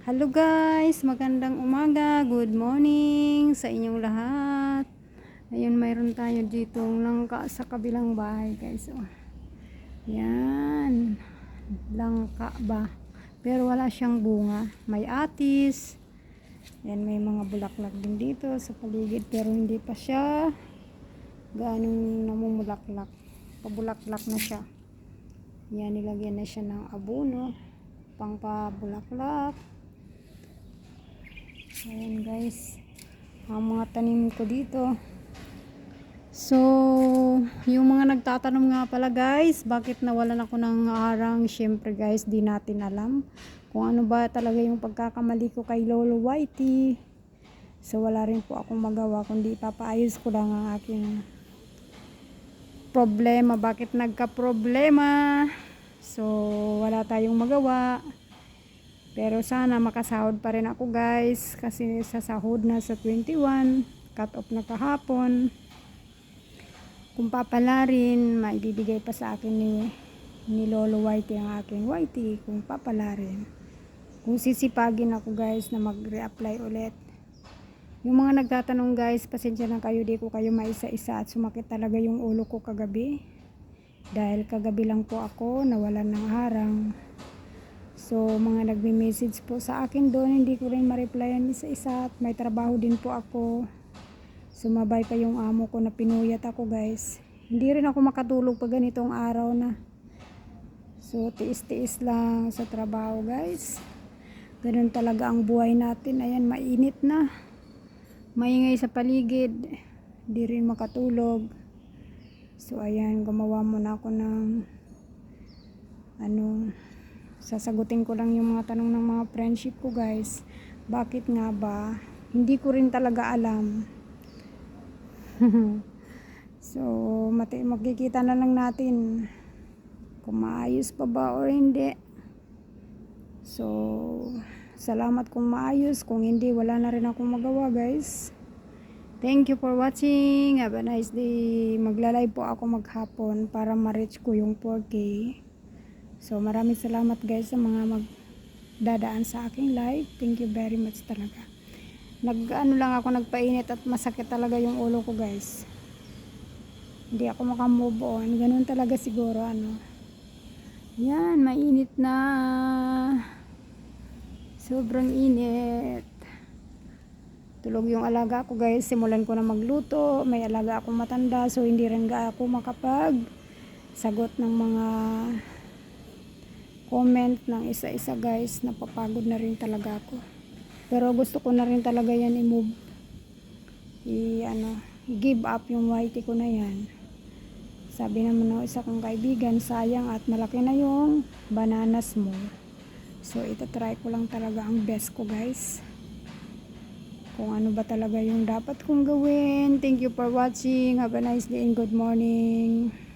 Hello guys, magandang umaga, good morning sa inyong lahat. Ayun, mayroon tayo dito langka sa kabilang bahay guys. Oh. Yan, langka ba? Pero wala siyang bunga. May atis. Yan, may mga bulaklak din dito sa paligid pero hindi pa siya ganong namumulaklak. Pabulaklak na siya. Yan, nilagyan na siya ng abono pang pabulaklak. Ayan guys. Ang mga tanim ko dito. So, yung mga nagtatanong nga pala guys, bakit nawalan ako ng arang? Syempre guys, di natin alam kung ano ba talaga yung pagkakamali ko kay Lolo Whitey. So, wala rin po akong magawa kundi papaayos ko lang ang aking problema. Bakit nagka-problema? So, wala tayong magawa. Pero sana makasahod pa rin ako guys kasi sa sahod na sa 21, cut off na kahapon. Kung papalarin, maibibigay pa sa akin ni, ni Lolo Whitey ang aking Whitey kung papalarin. Kung sisipagin ako guys na mag-reapply ulit. Yung mga nagtatanong guys, pasensya na kayo, di ko kayo maisa-isa at sumakit talaga yung ulo ko kagabi. Dahil kagabi lang po ako, nawalan ng harang. So, mga nagme-message po sa akin doon, hindi ko rin ma-replyan isa-isa at may trabaho din po ako. Sumabay pa yung amo ko na pinuyat ako guys. Hindi rin ako makatulog pag ganitong araw na. So, tiis-tiis lang sa trabaho guys. Ganun talaga ang buhay natin. Ayan, mainit na. Maingay sa paligid. Hindi rin makatulog. So, ayan, gumawa muna ako ng ano, sasagutin ko lang yung mga tanong ng mga friendship ko guys. Bakit nga ba? Hindi ko rin talaga alam. So mati makikita na lang natin kung maayos pa ba or hindi. So salamat kung maayos. Kung hindi wala na rin akong magawa guys. Thank you for watching. Have a nice day. Magla-live po ako maghapon para ma-reach ko yung 4k So maraming salamat guys sa mga magdadaan sa aking live. Thank you very much talaga. Nag ano lang ako nagpainit at masakit talaga yung ulo ko guys. Hindi ako makamove on. Ganun talaga siguro ano. Yan, mainit na. Sobrang init. Tulog yung alaga ko guys. Simulan ko na magluto. May alaga akong matanda so hindi rin ako makapag sagot ng mga comment ng isa-isa guys. Napapagod na rin talaga ako. Pero gusto ko na rin talaga yan i-move. I ano give up yung whitey ko na yan. Sabi naman ng isa kong kaibigan sayang at malaki na yung bananas mo. So ito try ko lang talaga ang best ko guys. Kung ano ba talaga yung dapat kong gawin. Thank you for watching. Have a nice day and good morning